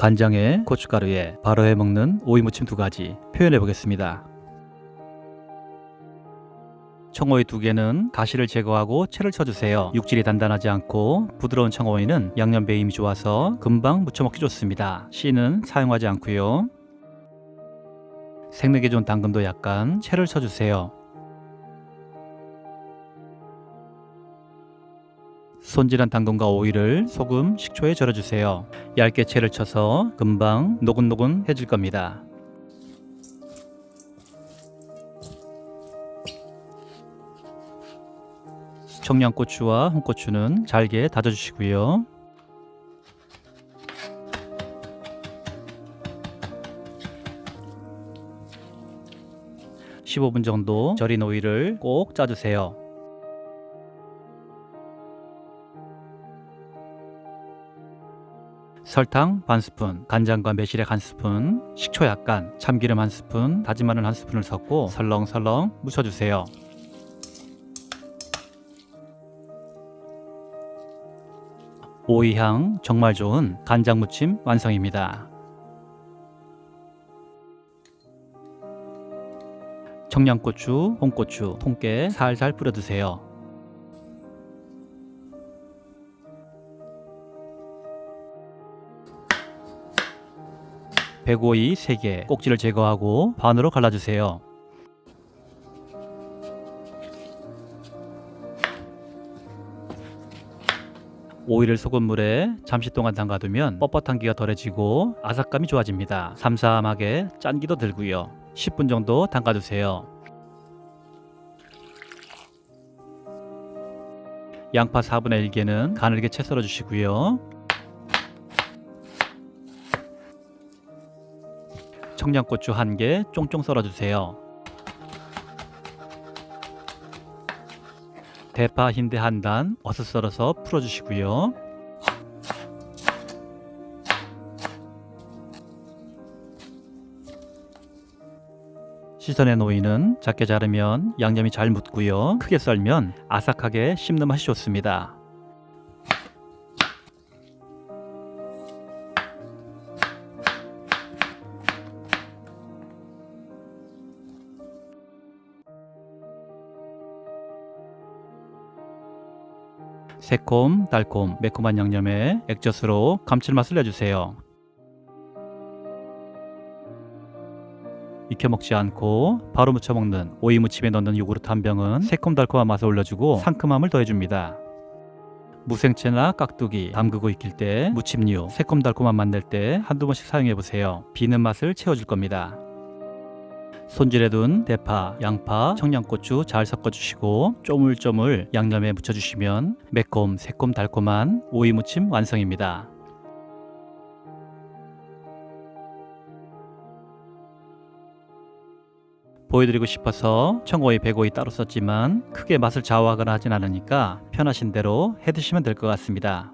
간장에 고춧가루에 바로 해 먹는 오이 무침 두 가지 표현해 보겠습니다. 청오이 두 개는 가시를 제거하고 채를 쳐주세요. 육질이 단단하지 않고 부드러운 청오이는 양념 배임이 좋아서 금방 무쳐 먹기 좋습니다. 씨는 사용하지 않고요. 생내게 좋은 당근도 약간 채를 쳐주세요. 손질한 당근과 오이를 소금, 식초에 절여주세요. 얇게 채를 쳐서 금방 노근노근해질 겁니다. 청양고추와 홍고추는 잘게 다져주시고요. (15분) 정도 절인 오이를 꼭 짜주세요. 설탕 반 스푼, 간장과 매실액 한 스푼, 식초 약간, 참기름 한 스푼, 다진 마늘 한 스푼을 섞고 설렁설렁 무쳐주세요. 오이향 정말 좋은 간장 무침 완성입니다. 청양고추, 홍고추, 통깨 살살 뿌려 드세요. 백오이 3개 꼭지를 제거하고 반으로 갈라주세요. 오이를 소금물에 잠시 동안 담가두면 뻣뻣한 기가 덜해지고 아삭감이 좋아집니다. 삼삼하게 짠기도 들고요. 10분 정도 담가두세요. 양파 4분의 1개는 가늘게 채 썰어주시고요. 청양고추 1개 쫑쫑 썰어주세요. 대파 흰대 한 단 어슷 썰어서 풀어주시고요. 시선의 오이는 작게 자르면 양념이 잘 묻고요. 크게 썰면 아삭하게 씹는 맛이 좋습니다. 새콤, 달콤, 매콤한 양념에 액젓으로 감칠맛을 내주세요. 익혀 먹지 않고 바로 무쳐 먹는 오이 무침에 넣는 요구르트 한 병은 새콤달콤한 맛을 올려주고 상큼함을 더해줍니다. 무생채나 깍두기 담그고 익힐 때 무침류 새콤달콤한 맛낼때 한두 번씩 사용해 보세요. 비는 맛을 채워줄 겁니다. 손질해둔 대파, 양파, 청양고추 잘 섞어주시고 쪼물쪼물 양념에 묻혀주시면 매콤, 새콤, 달콤한 오이 무침 완성입니다. 보여드리고 싶어서 청오이, 백오이 따로 썼지만 크게 맛을 좌우하거나 하진 않으니까 편하신 대로 해드시면 될 것 같습니다.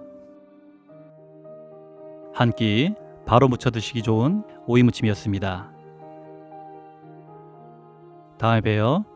한 끼 바로 무쳐 드시기 좋은 오이 무침이었습니다. 다음에 봬요.